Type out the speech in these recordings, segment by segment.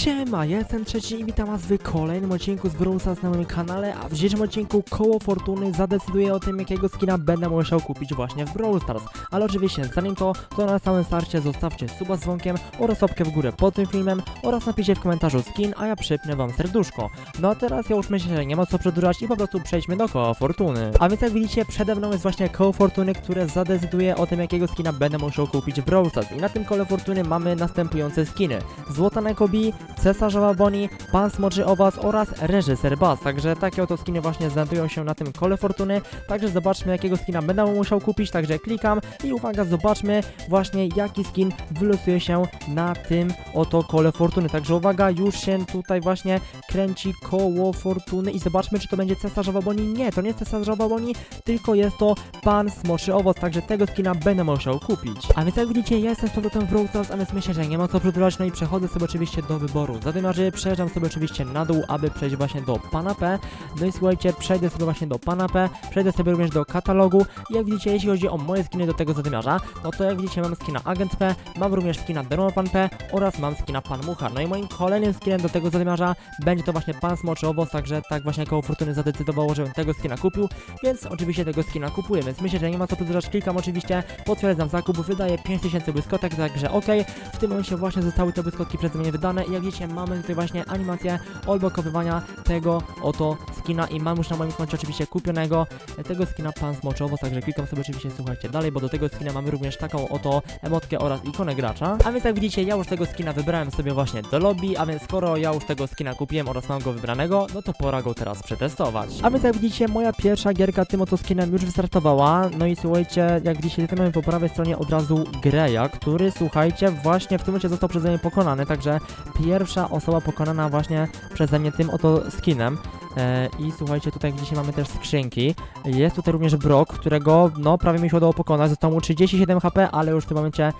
Siema, jestem trzeci i witam was w kolejnym odcinku z Brawl Stars na moim kanale, a w dzisiejszym odcinku koło fortuny zadecyduje o tym, jakiego skina będę musiał kupić właśnie w Brawl Stars. Ale oczywiście, zanim to, to na samym starcie zostawcie suba z dzwonkiem oraz łapkę w górę pod tym filmem oraz napiszcie w komentarzu skin, a ja przypnę wam serduszko. No a teraz ja już myślę, że nie ma co przedłużać i po prostu przejdźmy do koła fortuny. A więc jak widzicie, przede mną jest właśnie koło fortuny, które zadecyduje o tym, jakiego skina będę musiał kupić w Brawl Stars. I na tym kole fortuny mamy następujące skiny. Złota Nekobi, Cesarzowa Boni, Pan Smoczy Owas oraz Reżyser Bass. Także takie oto skiny właśnie znajdują się na tym kole fortuny. Także zobaczmy jakiego skina będę musiał kupić. Także klikam i uwaga, zobaczmy właśnie jaki skin wylosuje się na tym oto kole fortuny. Także uwaga, już się tutaj właśnie kręci koło fortuny i zobaczmy czy to będzie Cesarzowa Boni. Nie, to nie jest Cesarzowa Boni, tylko jest to Pan Smoczy Owoc. Także tego skina będę musiał kupić. A więc jak widzicie, ja jestem z powrotem w Brawl Stars, a więc myślę, że nie ma co przedłużać. No i przechodzę sobie oczywiście do wyboru. Zadymiarzy przejeżdżam sobie oczywiście na dół, aby przejść właśnie do Pana P. No i słuchajcie, przejdę sobie właśnie do Pana P, przejdę sobie również do katalogu. Jak widzicie, jeśli chodzi o moje skiny do tego zadymiarza, no to jak widzicie mam skina Agent P, mam również skina Pan P oraz mam skina Pan Mucha. No i moim kolejnym skinem do tego zadymiarza będzie to właśnie Pan Smoczy Owoc, także tak właśnie koło fortuny zadecydowało, żebym tego skina kupił, więc oczywiście tego skina kupuję, więc myślę, że nie ma co przedłużać, klikam oczywiście, potwierdzam zakup, wydaję 5000 błyskotek, także ok, w tym momencie właśnie zostały te błyskotki przeze mnie wydane i jak widzicie mamy tutaj właśnie animację odblokowywania tego oto skina i mam już na moim koncie oczywiście kupionego tego skina Pan Smoczowo, także klikam sobie oczywiście słuchajcie dalej, bo do tego skina mamy również taką oto emotkę oraz ikonę gracza, a więc jak widzicie ja już tego skina wybrałem sobie właśnie do lobby, a więc skoro ja już tego skina kupiłem oraz mam go wybranego, no to pora go teraz przetestować. A więc jak widzicie moja pierwsza gierka tym oto skinem już wystartowała, no i słuchajcie, jak widzicie tutaj mamy po prawej stronie od razu Greya, który słuchajcie właśnie w tym momencie został przeze mnie pokonany, także pierwsza osoba pokonana właśnie przeze mnie tym oto skinem. E, I słuchajcie, tutaj gdzieś mamy też skrzynki. Jest tutaj również Brock, którego no prawie mi się udało pokonać. Zostało mu 37 HP, ale już w tym momencie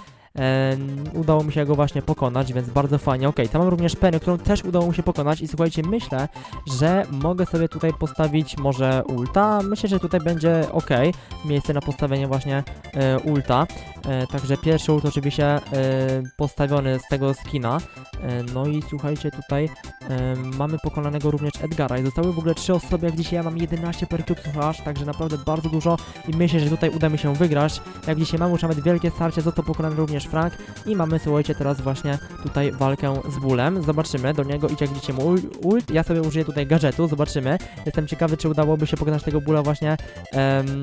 udało mi się go właśnie pokonać, więc bardzo fajnie. Okej, tam mam również Penny, którą też udało mi się pokonać i słuchajcie, myślę, że mogę sobie tutaj postawić może ulta. Myślę, że tutaj będzie ok, miejsce na postawienie właśnie e, ulta. E, także pierwszy ult oczywiście e, postawiony z tego skina. E, no i słuchajcie, tutaj e, mamy pokonanego również Edgara i zostały w ogóle trzy osoby, jak dzisiaj ja mam 11 percubsów aż, także naprawdę bardzo dużo i myślę, że tutaj uda mi się wygrać. Jak dzisiaj mamy już nawet wielkie starcie, został pokonany również Frank i mamy, słuchajcie, teraz właśnie tutaj walkę z bólem. Zobaczymy, do niego idzie, widzicie, mu ul- ult. Ja sobie użyję tutaj gadżetu, zobaczymy. Jestem ciekawy, czy udałoby się pokonać tego bóla właśnie em,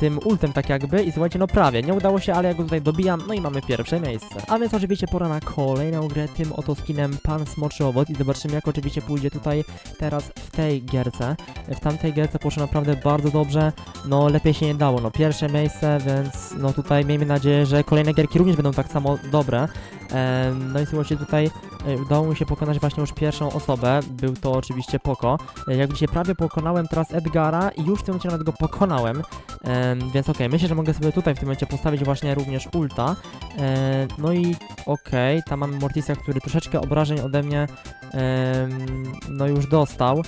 tym ultem tak jakby i słuchajcie, no prawie, nie udało się, ale ja go tutaj dobijam, no i mamy pierwsze miejsce. A więc oczywiście pora na kolejną grę tym oto skinem Pan Smoczy Owoc i zobaczymy jak oczywiście pójdzie tutaj teraz w tej gierce. W tamtej gierce poszło naprawdę bardzo dobrze, no lepiej się nie dało, no pierwsze miejsce, więc no tutaj miejmy nadzieję, że kolejne gierki również będą tak samo dobre. No i słuchajcie, tutaj e, udało mi się pokonać właśnie już pierwszą osobę, był to oczywiście Poko. E, Jak widzicie, prawie pokonałem teraz Edgara i już w tym momencie nawet go pokonałem, Em, więc okej, myślę, że mogę sobie tutaj w tym momencie postawić właśnie również ulta. No i okej, tam mamy Mortisa, który troszeczkę obrażeń ode mnie no już dostał.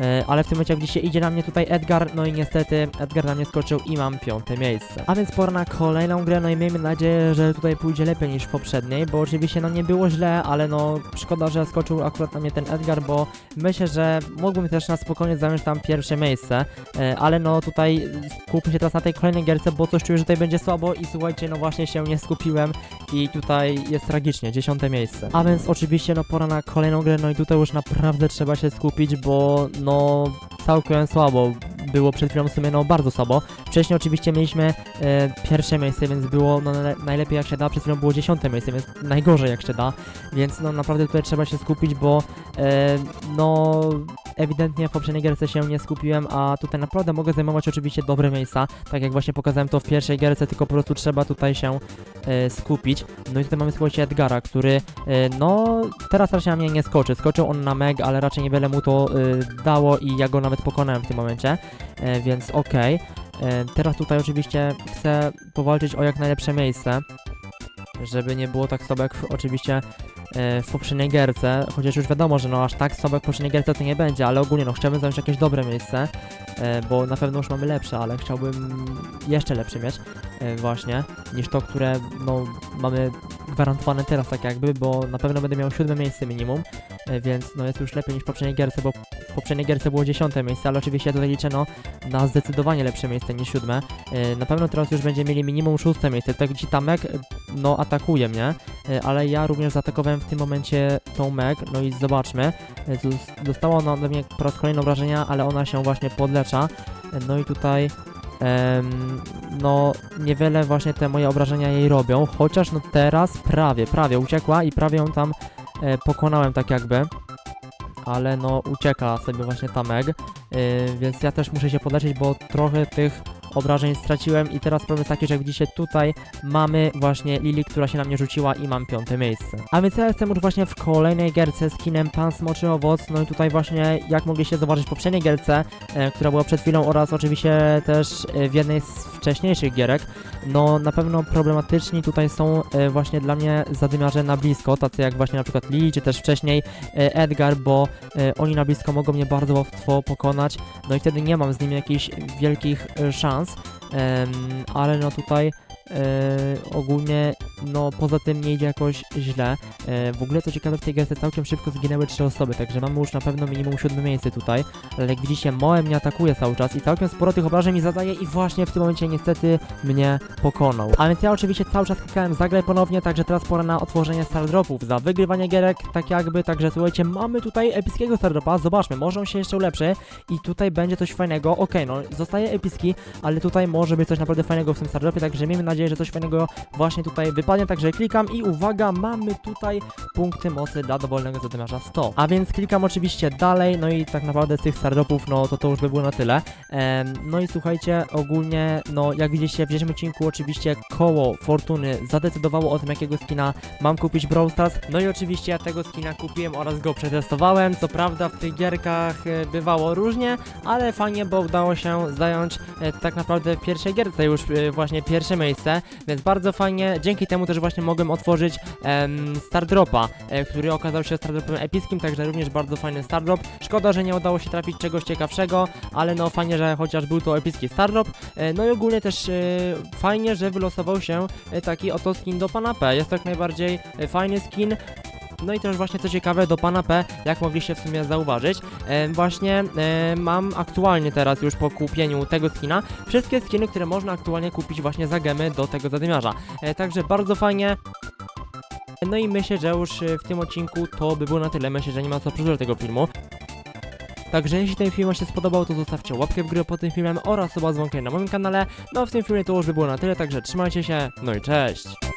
E, ale w tym momencie, jak widzicie, idzie na mnie tutaj Edgar, no i niestety Edgar na mnie skoczył i mam piąte miejsce. A więc pora na kolejną grę, no i miejmy nadzieję, że tutaj pójdzie lepiej niż w poprzedniej, bo oczywiście no nie było źle, ale no szkoda, że skoczył akurat na mnie ten Edgar, bo myślę, że mógłbym też na spokojnie zająć tam pierwsze miejsce, e, ale no tutaj skupmy się teraz na tej kolejnej gierce, bo coś czuję, że tutaj będzie słabo i słuchajcie, no właśnie się nie skupiłem i tutaj jest tragicznie, dziesiąte miejsce. A więc oczywiście no pora na kolejną grę, no i tutaj już naprawdę trzeba się skupić, bo no całkiem słabo. Było przed chwilą w sumie no bardzo słabo. Wcześniej oczywiście mieliśmy e, pierwsze miejsce, więc było no na- najlepiej jak się da, przed chwilą było dziesiąte miejsce, więc najgorzej jak się da, więc no naprawdę tutaj trzeba się skupić, bo e, no ewidentnie w poprzedniej gierce się nie skupiłem, a tutaj naprawdę mogę zajmować oczywiście dobre miejsca, tak jak właśnie pokazałem to w pierwszej gierce, tylko po prostu trzeba tutaj się e, skupić. No i tutaj mamy słuchajcie Edgara, który e, no teraz raczej na mnie nie skoczy. Skoczył on na Meg, ale raczej niewiele mu to e, dało i ja go nawet pokonałem w tym momencie, więc okej. E, Teraz tutaj oczywiście chcę powalczyć o jak najlepsze miejsce, żeby nie było tak słabo jak w- oczywiście w poprzedniej gierce, chociaż już wiadomo, że no aż tak słabo jak w poprzedniej gierce to nie będzie, ale ogólnie no chciałbym zająć jakieś dobre miejsce, e, bo na pewno już mamy lepsze, ale chciałbym jeszcze lepsze mieć e, właśnie, niż to, które no mamy gwarantowane teraz tak jakby, bo na pewno będę miał siódme miejsce minimum, e, więc no jest już lepiej niż w poprzedniej gierce, bo w poprzedniej gierce było dziesiąte miejsce, ale oczywiście tutaj liczę no na zdecydowanie lepsze miejsce niż siódme. E, Na pewno teraz już będziemy mieli minimum szóste miejsce. Tak ci ta Meg, e, no atakuje mnie, e, ale ja również zaatakowałem w tym momencie tą Meg, no i zobaczmy. E, Dostała ona ode mnie po raz kolejny obrażenia, ale ona się właśnie podlecza. E, No i tutaj em, no niewiele właśnie te moje obrażenia jej robią, chociaż no teraz prawie, prawie uciekła i prawie ją tam e, pokonałem tak jakby. Ale no ucieka sobie właśnie ta Meg, e, więc ja też muszę się podleczyć, bo trochę tych obrażeń straciłem i teraz problem jest taki, że jak widzicie tutaj mamy właśnie Lili, która się na mnie rzuciła i mam piąte miejsce. A więc ja jestem już właśnie w kolejnej gierce z kinem Pan Smoczy Owoc, no i tutaj właśnie jak mogliście zobaczyć w poprzedniej gierce, e, która była przed chwilą oraz oczywiście też e, w jednej z wcześniejszych gierek, no na pewno problematyczni tutaj są e, właśnie dla mnie zadymiarze na blisko, tacy jak właśnie na przykład Lili, czy też wcześniej e, Edgar, bo e, oni na blisko mogą mnie bardzo łatwo pokonać, no i wtedy nie mam z nimi jakichś wielkich e, szans, em, ale no tutaj e, ogólnie no poza tym nie idzie jakoś źle. E, w ogóle co ciekawe w tej gierce całkiem szybko zginęły trzy osoby, także mamy już na pewno minimum siódme miejsce tutaj, ale jak widzicie Moe mnie atakuje cały czas i całkiem sporo tych obrażeń mi zadaje i właśnie w tym momencie niestety mnie pokonał. A więc ja oczywiście cały czas klikałem zagraj ponownie, także teraz pora na otworzenie stardropów za wygrywanie gierek, tak jakby, także słuchajcie, mamy tutaj epickiego stardropa, zobaczmy, może on się jeszcze ulepszy i tutaj będzie coś fajnego, okej, no zostaje epicki, ale tutaj może być coś naprawdę fajnego w tym stardropie, także miejmy nadzieję, że coś fajnego właśnie tutaj wypadnie, także klikam i uwaga, mamy tutaj punkty mocy dla dowolnego zadymiarza 100. A więc klikam oczywiście dalej, no i tak naprawdę z tych stardropów, no to to już by było na tyle. Em, no i słuchajcie, ogólnie, no jak widzieliście w dzisiejszym odcinku oczywiście koło Fortuny zadecydowało o tym, jakiego skina mam kupić Brawl Stars. No i oczywiście ja tego skina kupiłem oraz go przetestowałem. Co prawda w tych gierkach e, bywało różnie, ale fajnie, bo udało się zająć e, tak naprawdę w pierwszej gierce już e, właśnie pierwsze miejsce, więc bardzo fajnie. Dzięki temu też właśnie mogłem otworzyć em, Stardropa, e, który okazał się Stardropem epickim, także również bardzo fajny Stardrop. Szkoda, że nie udało się trafić czegoś ciekawszego, ale no fajnie, że chociaż był to epicki Stardrop. E, no i ogólnie też e, fajnie, że wylosował się e, taki oto skin do pana P. Jest to jak najbardziej e, fajny skin. No i też właśnie co ciekawe do pana P, jak mogliście w sumie zauważyć, e, właśnie e, mam aktualnie teraz już po kupieniu tego skina wszystkie skiny, które można aktualnie kupić właśnie za gemy do tego zadymiarza. E, także bardzo fajnie. No i myślę, że już e, w tym odcinku to by było na tyle. Myślę, że nie ma co przedłużać tego filmu. Także jeśli ten film się spodobał, to zostawcie łapkę w górę pod tym filmem oraz suba dzwonkę na moim kanale. No a w tym filmie to już by było na tyle, także trzymajcie się, no i cześć!